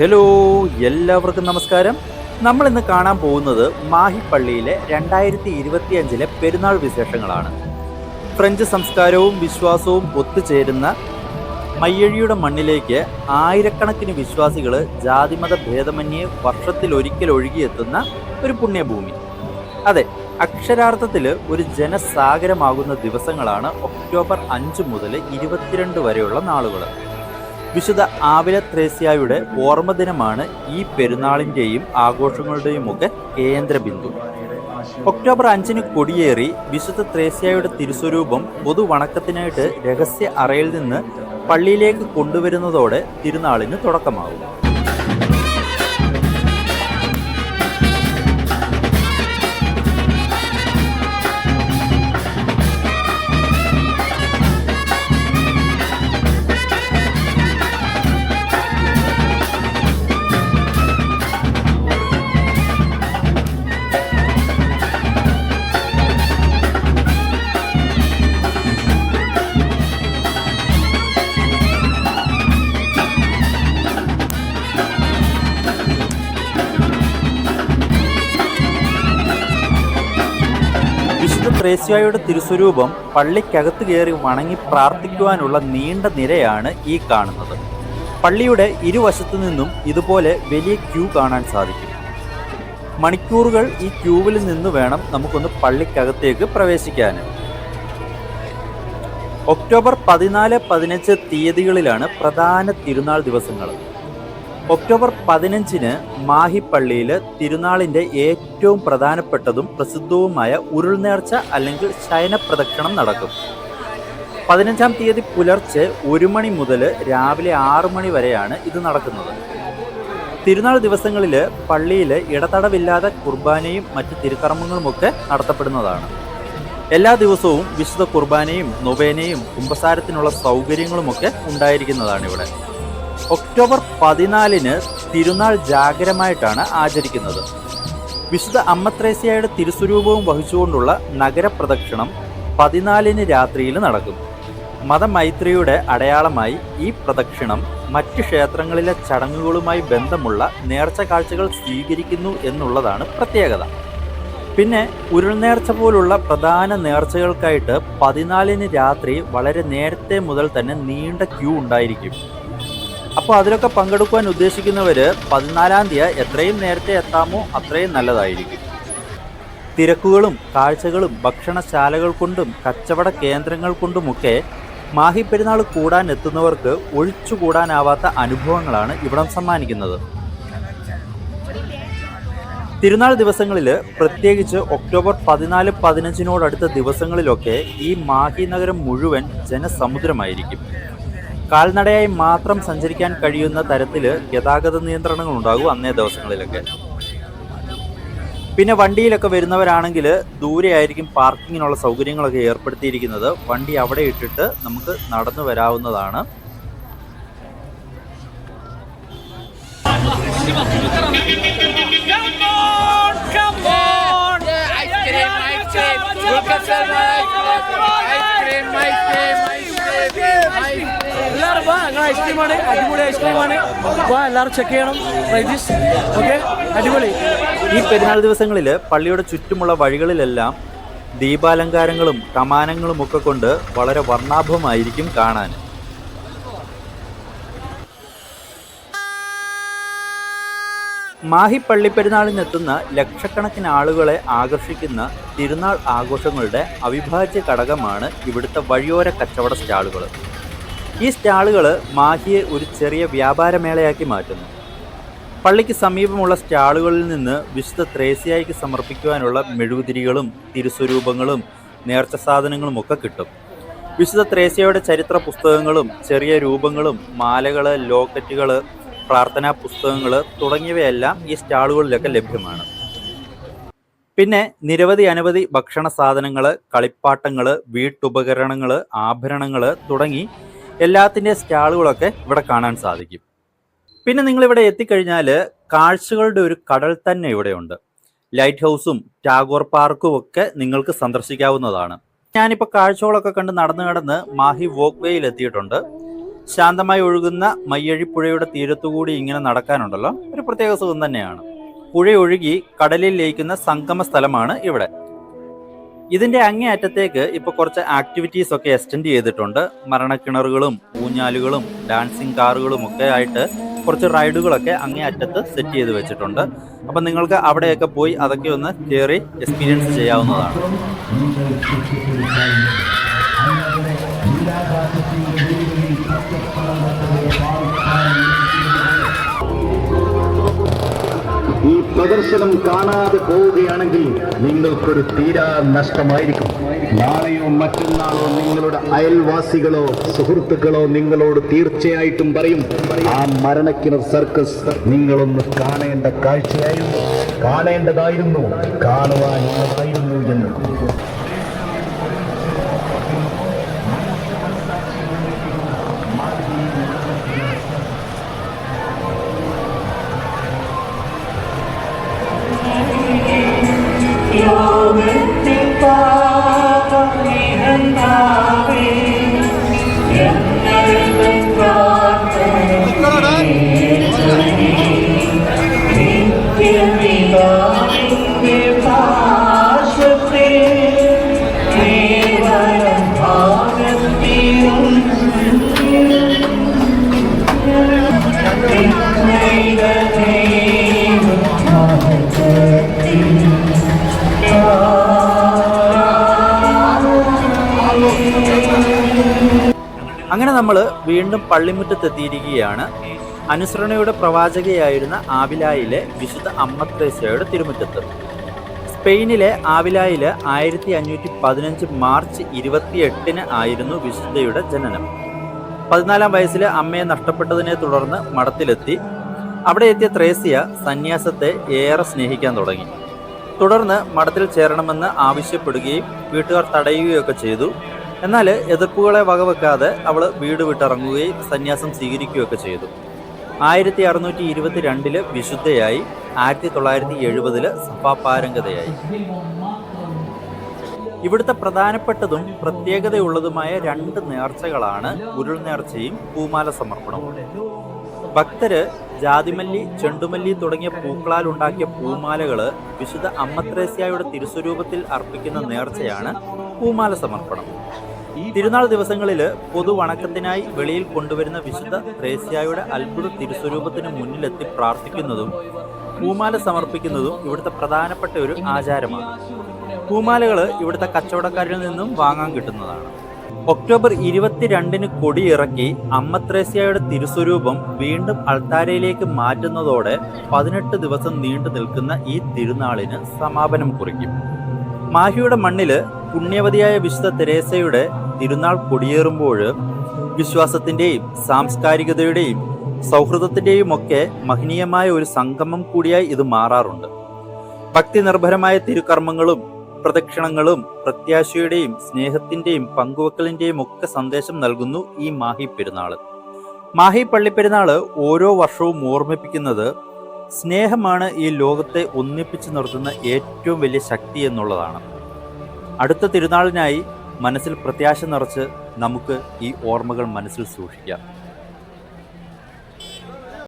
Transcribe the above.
Hello എല്ലാവർക്കും നമസ്കാരം. നമ്മൾ ഇന്ന് കാണാൻ പോകുന്നത് മാഹിപ്പള്ളിയിലെ രണ്ടായിരത്തി ഇരുപത്തിയഞ്ചിലെ പെരുന്നാൾ വിശേഷങ്ങളാണ്. ഫ്രഞ്ച് സംസ്കാരവും വിശ്വാസവും ഒത്തുചേരുന്ന മയ്യഴിയുടെ മണ്ണിലേക്ക് ആയിരക്കണക്കിന് വിശ്വാസികൾ ജാതിമത ഭേദമന്യേ വർഷത്തിൽ ഒരിക്കൽ ഒഴുകിയെത്തുന്ന ഒരു പുണ്യഭൂമി. അതെ അക്ഷരാർത്ഥത്തിൽ ഒരു ജനസാഗരമാകുന്ന ദിവസങ്ങളാണ് ഒക്ടോബർ അഞ്ച് മുതൽ ഇരുപത്തിരണ്ട് വരെയുള്ള നാളുകൾ വിശുദ്ധ ആവില ത്രേസ്യായുടെ ഓർമ്മദിനമാണ് ഈ പെരുന്നാളിന്റെയും ആഘോഷങ്ങളുടെയും ഒക്കെ കേന്ദ്ര ബിന്ദു ഒക്ടോബർ അഞ്ചിന് കൊടിയേറി വിശുദ്ധ ത്രേസ്യായുടെ തിരുസ്വരൂപം പൊതുവണക്കത്തിനായിട്ട് രഹസ്യ അറയിൽ നിന്ന് പള്ളിയിലേക്ക് കൊണ്ടുവരുന്നതോടെ തിരുനാളിന് തുടക്കമാകും. ത്രേസ്യായുടെ തിരുസ്വരൂപം പള്ളിക്കകത്ത് കയറി വണങ്ങി പ്രാർത്ഥിക്കുവാനുള്ള നീണ്ട നിരയാണ് ഈ കാണുന്നത്. പള്ളിയുടെ ഇരുവശത്തു നിന്നും ഇതുപോലെ വലിയ ക്യൂ കാണാൻ സാധിക്കും. മണിക്കൂറുകൾ ഈ ക്യൂവിൽ നിന്ന് വേണം നമുക്കൊന്ന് പള്ളിക്കകത്തേക്ക് പ്രവേശിക്കാൻ. ഒക്ടോബർ പതിനാല് പതിനഞ്ച് തീയതികളിലാണ് പ്രധാന തിരുനാൾ ദിവസങ്ങൾ. ഒക്ടോബർ പതിനഞ്ചിന് മാഹിപ്പള്ളിയിൽ തിരുനാളിന്റെ ഏറ്റവും പ്രധാനപ്പെട്ടതും പ്രസിദ്ധവുമായ ഉരുൾനേർച്ച അല്ലെങ്കിൽ ശയനപ്രദക്ഷിണം നടക്കും. പതിനഞ്ചാം തീയതി പുലർച്ചെ ഒരു മണി മുതൽ രാവിലെ ആറു മണി വരെയാണ് ഇത് നടക്കുന്നത്. തിരുനാൾ ദിവസങ്ങളിൽ പള്ളിയിൽ ഇടതടവില്ലാതെ കുർബാനയും മറ്റ് തിരുക്കർമ്മങ്ങളുമൊക്കെ നടത്തപ്പെടുന്നതാണ്. എല്ലാ ദിവസവും വിശുദ്ധ കുർബാനയും നൊവേനയും കുമ്പസാരത്തിനുള്ള സൗകര്യങ്ങളുമൊക്കെ ഉണ്ടായിരിക്കുന്നതാണ് ഇവിടെ. ഒക്ടോബർ പതിനാലിന് തിരുനാൾ ജാഗരമായിട്ടാണ് ആചരിക്കുന്നത്. വിശുദ്ധ അമ്മത്രേസ്യയുടെ തിരുസ്വരൂപവും വഹിച്ചുകൊണ്ടുള്ള നഗരപ്രദക്ഷിണം പതിനാലിന് രാത്രിയിൽ നടക്കും. മതമൈത്രിയുടെ അടയാളമായി ഈ പ്രദക്ഷിണം മറ്റ് ക്ഷേത്രങ്ങളിലെ ചടങ്ങുകളുമായി ബന്ധമുള്ള നേർച്ച കാഴ്ചകൾ സ്വീകരിക്കുന്നു എന്നുള്ളതാണ് പ്രത്യേകത. പിന്നെ ഉരുൾനേർച്ച പോലുള്ള പ്രധാന നേർച്ചകൾക്കായിട്ട് പതിനാലിന് രാത്രി വളരെ നേരത്തെ മുതൽ തന്നെ നീണ്ട ക്യൂ ഉണ്ടായിരിക്കും. അപ്പോൾ അതിലൊക്കെ പങ്കെടുക്കുവാൻ ഉദ്ദേശിക്കുന്നവർ പതിനാലാം തീയതി എത്രയും നേരത്തെ എത്താമോ അത്രയും നല്ലതായിരിക്കും. തിരക്കുകളും കാഴ്ചകളും ഭക്ഷണശാലകൾ കൊണ്ടും കച്ചവട കേന്ദ്രങ്ങൾ കൊണ്ടുമൊക്കെ മാഹി പെരുന്നാൾ കൂടാൻ എത്തുന്നവർക്ക് ഒഴിച്ചുകൂടാനാവാത്ത അനുഭവങ്ങളാണ് ഇവിടം സമ്മാനിക്കുന്നത്. തിരുനാൾ ദിവസങ്ങളിൽ പ്രത്യേകിച്ച് ഒക്ടോബർ പതിനാല് പതിനഞ്ചിനോടടുത്ത ദിവസങ്ങളിലൊക്കെ ഈ മാഹി നഗരം മുഴുവൻ ജനസമുദ്രമായിരിക്കും. കാൽനടയായി മാത്രം സഞ്ചരിക്കാൻ കഴിയുന്ന തരത്തിൽ ഗതാഗത നിയന്ത്രണങ്ങൾ ഉണ്ടാകും അന്നേ ദിവസങ്ങളിലൊക്കെ. പിന്നെ വണ്ടിയിലൊക്കെ വരുന്നവരാണെങ്കിൽ ദൂരെയായിരിക്കും പാർക്കിങ്ങിനുള്ള സൗകര്യങ്ങളൊക്കെ ഏർപ്പെടുത്തിയിരിക്കുന്നത്. വണ്ടി അവിടെ ഇട്ടിട്ട് നമുക്ക് നടന്നു വരാവുന്നതാണ്. Come എല്ലാവരും വാ ഞങ്ങൾ ഐസ്ക്രീമാണ് അടിപൊളി ഐസ്ക്രീമാണ് വാ എല്ലാവരും ചെക്ക് ചെയ്യണം റൈജീസ് ഓക്കെ അടിപൊളി ഈ പെരുന്നാൾ ദിവസങ്ങളിൽ പള്ളിയുടെ ചുറ്റുമുള്ള വഴികളിലെല്ലാം ദീപാലങ്കാരങ്ങളും കമാനങ്ങളും ഒക്കെ കൊണ്ട് വളരെ വർണാഭമായിരിക്കും കാണാൻ. മാഹി പള്ളിപ്പെരുന്നാളിനെത്തുന്ന ലക്ഷക്കണക്കിന് ആളുകളെ ആകർഷിക്കുന്ന തിരുനാൾ ആഘോഷങ്ങളുടെ അവിഭാജ്യ ഘടകമാണ് ഇവിടുത്തെ വഴിയോര കച്ചവട സ്റ്റാളുകൾ ഈ സ്റ്റാളുകൾ മാഹിയെ ഒരു ചെറിയ വ്യാപാരമേളയാക്കി മാറ്റുന്നു. പള്ളിക്ക് സമീപമുള്ള സ്റ്റാളുകളിൽ നിന്ന് വിശുദ്ധ ത്രേസ്യായിക്ക് സമർപ്പിക്കുവാനുള്ള മെഴുകുതിരികളും തിരുസ്വരൂപങ്ങളും നേർച്ച സാധനങ്ങളും ഒക്കെ കിട്ടും. വിശുദ്ധ ത്രേസ്യയുടെ ചരിത്ര പുസ്തകങ്ങളും ചെറിയ രൂപങ്ങളും മാലകൾ ലോക്കറ്റുകൾ പ്രാർത്ഥനാ പുസ്തകങ്ങൾ തുടങ്ങിയവയെല്ലാം ഈ സ്റ്റാളുകളിലൊക്കെ ലഭ്യമാണ്. പിന്നെ നിരവധി അനവധി ഭക്ഷണ സാധനങ്ങൾ കളിപ്പാട്ടങ്ങൾ വീട്ടുപകരണങ്ങൾ ആഭരണങ്ങൾ തുടങ്ങി എല്ലാത്തിന്റെ സ്റ്റാളുകളൊക്കെ ഇവിടെ കാണാൻ സാധിക്കും. പിന്നെ നിങ്ങളിവിടെ എത്തിക്കഴിഞ്ഞാൽ കാഴ്ചകളുടെ ഒരു കടൽ തന്നെ ഇവിടെയുണ്ട്. ലൈറ്റ് ഹൗസും ടാഗോർ പാർക്കും ഒക്കെ നിങ്ങൾക്ക് സന്ദർശിക്കാവുന്നതാണ്. ഞാനിപ്പോൾ കാഴ്ചകളൊക്കെ കണ്ട് നടന്നു കടന്ന് മാഹി വോക്ക് വേയിൽ എത്തിയിട്ടുണ്ട്. ശാന്തമായി ഒഴുകുന്ന മയ്യഴി പുഴയുടെ തീരത്തുകൂടി ഇങ്ങനെ നടക്കാനുണ്ടല്ലോ. ഒരു പ്രത്യേക സുഖം തന്നെയാണ്. പുഴ ഒഴുകി കടലിൽ ലയിക്കുന്ന സംഗമ സ്ഥലമാണ് ഇവിടെ. ഇതിന്റെ അങ്ങേയറ്റത്തേക്ക് ഇപ്പോൾ ഇപ്പൊ കുറച്ച് ആക്ടിവിറ്റീസ് ഒക്കെ എക്സ്റ്റെൻഡ് ചെയ്തിട്ടുണ്ട്. മരണക്കിണറുകളും ഊഞ്ഞാലുകളും ഡാൻസിങ് കാറുകളും ഒക്കെ ആയിട്ട് കുറച്ച് റൈഡുകളൊക്കെ അങ്ങേ അറ്റത്ത് സെറ്റ് ചെയ്ത് വെച്ചിട്ടുണ്ട്. അപ്പം നിങ്ങൾക്ക് അവിടെയൊക്കെ പോയി അതൊക്കെ ഒന്ന് കയറി എക്സ്പീരിയൻസ് ചെയ്യാവുന്നതാണ്. ഈ പ്രദർശനം കാണാതെ പോവുകയാണെങ്കിൽ നിങ്ങൾക്കൊരു തീരാ നഷ്ടമായിരിക്കും. നാളെയോ മറ്റന്നാളോ നിങ്ങളുടെ അയൽവാസികളോ സുഹൃത്തുക്കളോ നിങ്ങളോട് തീർച്ചയായിട്ടും പറയും ആ മരണക്കിണർ സർക്കസ് നിങ്ങളൊന്ന് കാണേണ്ട കാഴ്ചയായിരുന്നു കാണേണ്ടതായിരുന്നു കാണുവാനുള്ളതായിരുന്നു എന്ന്. เโมเมนต์ที่าต้งมี നമ്മൾ വീണ്ടും പള്ളിമുറ്റത്തെത്തിയിരിക്കുകയാണ്. അനുസരണയുടെ പ്രവാചകയായിരുന്ന ആവിലായിലെ വിശുദ്ധ അമ്മത്രേസയുടെ തിരുമുറ്റത്ത്. സ്പെയിനിലെ ആവിലായിൽ ആയിരത്തി അഞ്ഞൂറ്റി പതിനഞ്ച് മാർച്ച് ഇരുപത്തിയെട്ടിന് ആയിരുന്നു വിശുദ്ധയുടെ ജനനം. പതിനാലാം വയസ്സിൽ അമ്മയെ നഷ്ടപ്പെട്ടതിനെ തുടർന്ന് മഠത്തിലെത്തി. അവിടെ എത്തിയ ത്രേസ്യ സന്യാസത്തെ ഏറെ സ്നേഹിക്കാൻ തുടങ്ങി. തുടർന്ന് മഠത്തിൽ ചേരണമെന്ന് ആവശ്യപ്പെടുകയും വീട്ടുകാർ തടയുകയൊക്കെ ചെയ്തു. എന്നാൽ എതിർപ്പുകളെ വകവെക്കാതെ അവൾ വീട് വിട്ടിറങ്ങുകയും സന്യാസം സ്വീകരിക്കുകയൊക്കെ ചെയ്തു. ആയിരത്തി അറുന്നൂറ്റി ഇരുപത്തി രണ്ടിൽ വിശുദ്ധയായി ആയിരത്തി തൊള്ളായിരത്തി എഴുപതിൽ സഭാപാരംഗതയായി. ഇവിടുത്തെ പ്രധാനപ്പെട്ടതും പ്രത്യേകതയുള്ളതുമായ രണ്ട് നേർച്ചകളാണ് ഉരുൾ നേർച്ചയും പൂമാല സമർപ്പണവും. ഭക്തര് ജാതിമല്ലി ചെണ്ടുമല്ലി തുടങ്ങിയ പൂക്കളാൽ ഉണ്ടാക്കിയ പൂമാലകൾ വിശുദ്ധ അമ്മത്രേസ്യായുടെ തിരുസ്വരൂപത്തിൽ അർപ്പിക്കുന്ന നേർച്ചയാണ് പൂമാല സമർപ്പണം. തിരുനാൾ ദിവസങ്ങളിൽ പൊതുവണക്കത്തിനായി വെളിയിൽ കൊണ്ടുവരുന്ന വിശുദ്ധ ത്രേസ്യായുടെ അത്ഭുത തിരുസ്വരൂപത്തിന് മുന്നിലെത്തി പ്രാർത്ഥിക്കുന്നതും പൂമാല സമർപ്പിക്കുന്നതും ഇവിടുത്തെ പ്രധാനപ്പെട്ട ഒരു ആചാരമാണ്. പൂമാലകൾ ഇവിടുത്തെ കച്ചവടക്കാരിൽ നിന്നും വാങ്ങാൻ കിട്ടുന്നതാണ്. ഒക്ടോബർ ഇരുപത്തിരണ്ടിന് കൊടിയിറക്കി അമ്മത്രേസ്യയുടെ തിരുസ്വരൂപം വീണ്ടും അൾത്താരയിലേക്ക് മാറ്റുന്നതോടെ പതിനെട്ട് ദിവസം നീണ്ടു നിൽക്കുന്ന ഈ തിരുനാളിന് സമാപനം കുറിക്കും. മാഹിയുടെ മണ്ണിൽ പുണ്യവതിയായ വിശുദ്ധ തെരേസയുടെ തിരുനാൾ കൊടിയേറുമ്പോൾ വിശ്വാസത്തിന്റെയും സാംസ്കാരികതയുടെയും സൗഹൃദത്തിന്റെയും ഒക്കെ മഹനീയമായ ഒരു സംഗമം കൂടിയായി ഇത് മാറാറുണ്ട്. ഭക്തി നിർഭരമായ തിരുക്കർമ്മങ്ങളും പ്രദക്ഷിണങ്ങളും പ്രത്യാശയുടെയും സ്നേഹത്തിന്റെയും പങ്കുവെക്കലിന്റെയും ഒക്കെ സന്ദേശം നൽകുന്നു ഈ മാഹി പെരുന്നാൾ മാഹി പള്ളിപ്പെരുന്നാൾ ഓരോ വർഷവും ഓർമ്മിപ്പിക്കുന്നത് സ്നേഹമാണ് ഈ ലോകത്തെ ഒന്നിപ്പിച്ചു നിർത്തുന്ന ഏറ്റവും വലിയ ശക്തി എന്നുള്ളതാണ്. അടുത്ത തിരുനാളിനായി മനസ്സിൽ പ്രത്യാശ നിറച്ച് നമുക്ക് ഈ ഓർമ്മകൾ മനസ്സിൽ സൂക്ഷിക്കാം.